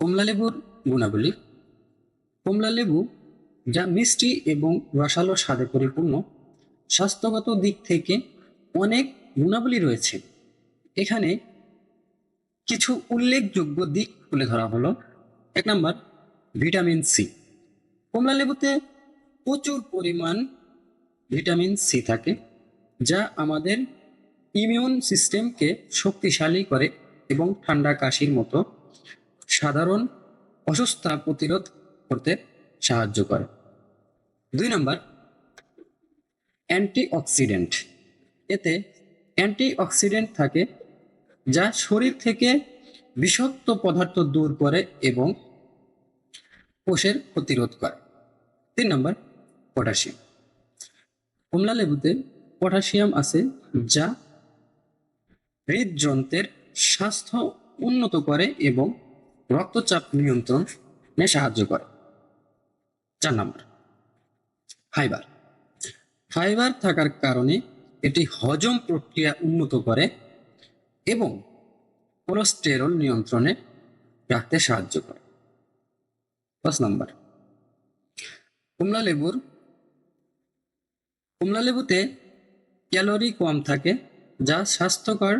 কমলা লেবুর গুণাবলী। কমলা লেবু যা মিষ্টি এবং রসালো স্বাদে পরিপূর্ণ, স্বাস্থ্যগত দিক থেকে অনেক গুণাবলী রয়েছে। এখানে কিছু উল্লেখযোগ্য দিক তুলে ধরা হলো। এক নম্বর, ভিটামিন সি। কমলা লেবুতে প্রচুর পরিমাণ ভিটামিন সি থাকে, যা আমাদের ইমিউন সিস্টেমকে শক্তিশালী করে এবং ঠান্ডা কাশির মতো সাধারণ অসুস্থতা প্রতিরোধ করতে সাহায্য করে। দুই নম্বর, অ্যান্টিঅক্সিডেন্ট। এতে অ্যান্টিঅক্সিডেন্ট থাকে যা শরীর থেকে বিষাক্ত পদার্থ দূর করে এবং কোষের প্রতিরোধ করে। তিন নম্বর, পটাশিয়াম। কমলা লেবুতে পটাশিয়াম আছে যা হৃদযন্ত্রের স্বাস্থ্য উন্নত করে এবং রক্তচাপ নিয়ন্ত্রণে সাহায্য করে। চার নম্বর, ফাইবার। ফাইবার থাকার কারণে এটি হজম প্রক্রিয়া উন্নত করে এবং কোলেস্টেরল নিয়ন্ত্রণে রাখতে সাহায্য করে। পাঁচ নম্বর, কমলা লেবুর, কমলা লেবুতে ক্যালোরি কম থাকে যা স্বাস্থ্যকর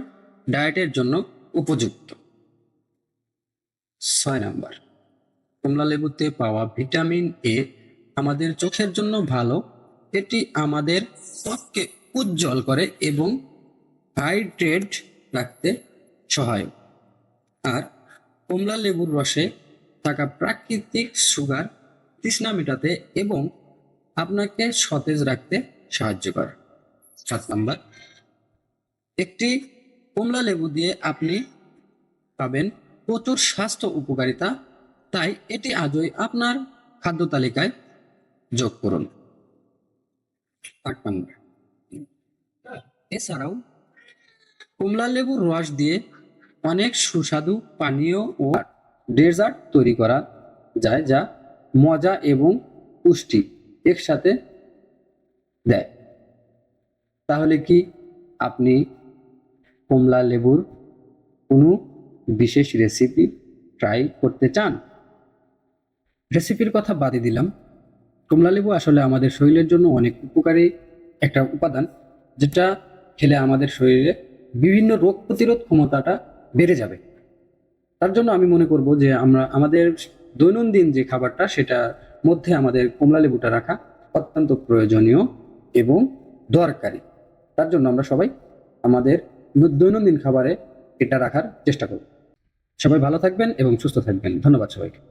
ডায়েটের জন্য উপযুক্ত। ছয় নাম্বার। কমলা লেবুতে পাওয়া ভিটামিন এ আমাদের চোখের জন্য ভালো। এটি আমাদের ত্বককে উজ্জ্বল করে এবং হাইড্রেট রাখতে সহায়ক। আর কমলা লেবুর রসে থাকা প্রাকৃতিক সুগার তৃষ্ণা মেটাতে এবং আপনাকে সতেজ রাখতে সাহায্য করে। সাত নাম্বার। একটি কমলা লেবু দিয়ে আপনি পাবেন প্রচুর স্বাস্থ্য উপকারিতা, তাই এটি আজই আপনার খাদ্য তালিকায় যোগ করুন। এছাড়াও, কমলা লেবুর রস দিয়ে অনেক সুস্বাদু পানীয় ও ডেজার্ট তৈরি করা যায় যা মজা এবং পুষ্টি একসাথে দেয়। তাহলে কি আপনি কমলা লেবুর কোনো বিশেষ রেসিপি ট্রাই করতে চান? রেসিপির কথা বাদই দিলাম। কমলা লেবু আসলে আমাদের শরীরের জন্য অনেক উপকারী একটা উপাদান, যেটা খেলে আমাদের শরীরে বিভিন্ন রোগ প্রতিরোধ ক্ষমতাটা বেড়ে যাবে। তার জন্য আমি মনে করব যে আমরা, আমাদের দৈনন্দিন যে খাবারটা সেটা মধ্যে আমাদের কমলা লেবুটা রাখা অত্যন্ত প্রয়োজনীয় এবং দরকারি। তার জন্য আমরা সবাই আমাদের দৈনন্দিন খাবারে এটা রাখার চেষ্টা করব। সবাই ভালো থাকবেন এবং সুস্থ থাকবেন। ধন্যবাদ সবাইকে।